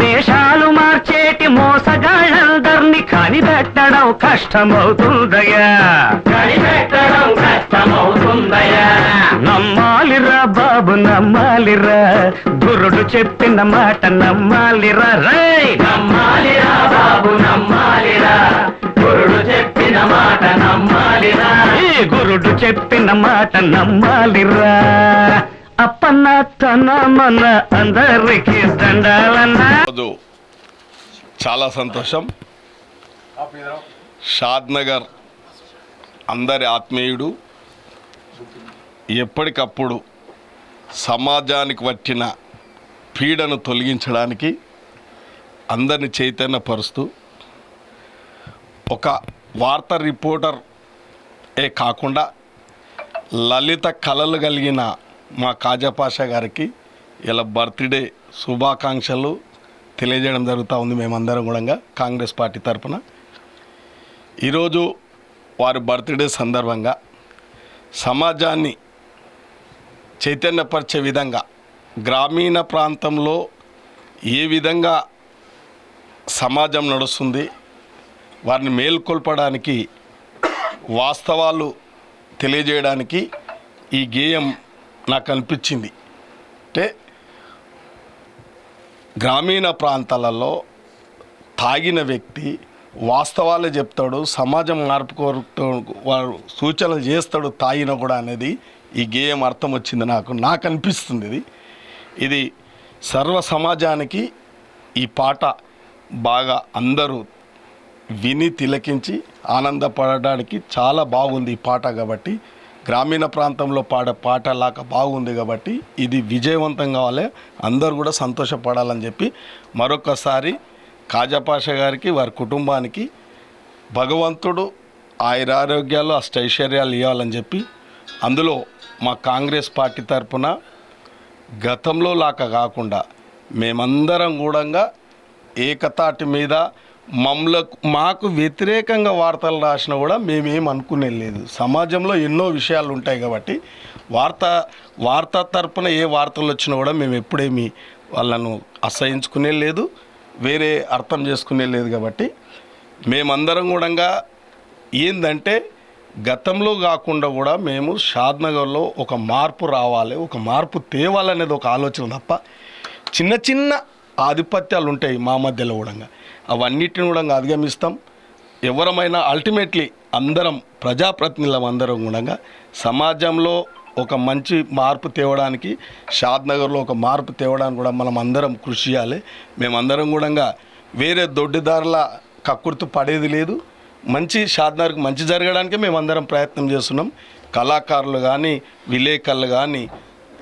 దేశాలు మార్చేటి మోసగాళ్ళందరినీ కనిపెట్టడం కష్టమవుతుందయ్యా. కనిపెట్టడం కష్టమవుతుందయ్యా. నమ్మాలిరా బాబు నమ్మాలిరా. గురుడు చెప్పిన మాట నమ్మాలిరా. రే నమ్మాలిరా బాబు నమ్మాలిరా. గురుడు చెప్పిన మాట నమ్మాలిరా. గురుడు చెప్పిన మాట నమ్మాలిరా. అప్పన్న తన మన అందరికి దండాలన్నా. చాలా సంతోషం. షాద్ నగర్ అందరి ఆత్మీయుడు. ఎప్పటికప్పుడు సమాజానికి వచ్చిన పీడను తొలగించడానికి అందరిని చైతన్యపరుస్తూ ఒక వార్తా రిపోర్టర్ ఏ కాకుండా లలిత కళలు కలిగిన మా కాజాపాషా గారికి ఇలా బర్త్డే శుభాకాంక్షలు తెలియజేయడం జరుగుతూ ఉంది మేమందరం కూడా కాంగ్రెస్ పార్టీ తరఫున ఈరోజు వారి బర్త్డే సందర్భంగా సమాజాన్ని చైతన్యపరిచే విధంగా గ్రామీణ ప్రాంతంలో ఏ విధంగా సమాజం నడుస్తుంది వారిని మేల్కొల్పడానికి వాస్తవాలు తెలియజేయడానికి ఈ గేయం నాకు అనిపించింది అంటే గ్రామీణ ప్రాంతాలలో తాగిన వ్యక్తి వాస్తవాలు చెప్తాడు సమాజం మార్పు కోరుతూ వారు సూచనలు చేస్తాడు తాగిన కూడా అనేది ఈ గేయం అర్థం వచ్చింది నాకు నాకు అనిపిస్తుంది ఇది. ఇది సర్వ సమాజానికి ఈ పాట బాగా అందరూ విని తిలకించి ఆనందపడడానికి చాలా బాగుంది ఈ పాట కాబట్టి గ్రామీణ ప్రాంతంలో పాడే పాట లాగా బాగుంది కాబట్టి ఇది విజయవంతం కావాలి. అందరూ కూడా సంతోషపడాలని చెప్పి మరొకసారి కాజాపాష గారికి వారి కుటుంబానికి భగవంతుడు ఆయురారోగ్యాలు అష్టైశ్వర్యాలు ఇవ్వాలని చెప్పి అందులో మా కాంగ్రెస్ పార్టీ తరపున గతంలో లాగా కాకుండా మేమందరం కూడా ఏకతాటి మీద మమ్మలకు మాకు వ్యతిరేకంగా వార్తలు రాసినా కూడా మేమేం అనుకునే లేదు. సమాజంలో ఎన్నో విషయాలు ఉంటాయి కాబట్టి వార్త వార్త తరపున ఏ వార్తలు వచ్చినా కూడా మేము ఎప్పుడేమి వాళ్ళను అసహించుకునే లేదు వేరే అర్థం చేసుకునే లేదు కాబట్టి మేమందరం కూడా ఏందంటే గతంలో కాకుండా కూడా మేము షాద్నగర్లో ఒక మార్పు రావాలి ఒక మార్పు తేవాలనేది ఒక ఆలోచన తప్ప చిన్న చిన్న ఆధిపత్యాలు ఉంటాయి మా మధ్యలో కూడా అవన్నిటిని కూడా అధిగమిస్తాం. ఎవరమైనా అల్టిమేట్లీ అందరం ప్రజాప్రతినిధులం అందరం కూడా సమాజంలో ఒక మంచి మార్పు తేవడానికి షాద్నగర్లో ఒక మార్పు తేవడానికి కూడా మనం అందరం కృషి చేయాలి. మేమందరం కూడా వేరే దొడ్డిదారుల కక్కుర్తు పడేది లేదు. మంచి షాద్నగర్కి మంచి జరగడానికి మేమందరం ప్రయత్నం చేస్తున్నాం. కళాకారులు కానీ విలేకరులు కానీ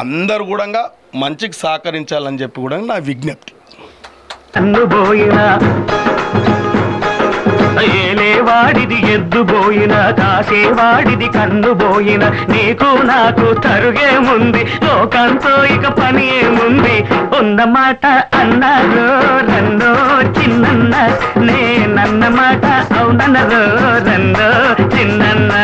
అందరు కూడా మంచికి సహకరించాలని చెప్పి కూడా నా విజ్ఞప్తి. కన్నుబోయిన ఏలేవాడిది ఎద్దుబోయిన కాసేవాడిది కన్నుబోయినా నీకు నాకు తరుగేముంది లోకంతో ఇక పని ఏముంది ఉందమాట మాట అన్నారు రన్నో చిన్నన్న నేనన్నమాట అవునన్నదో చిన్న చిన్నన్నా.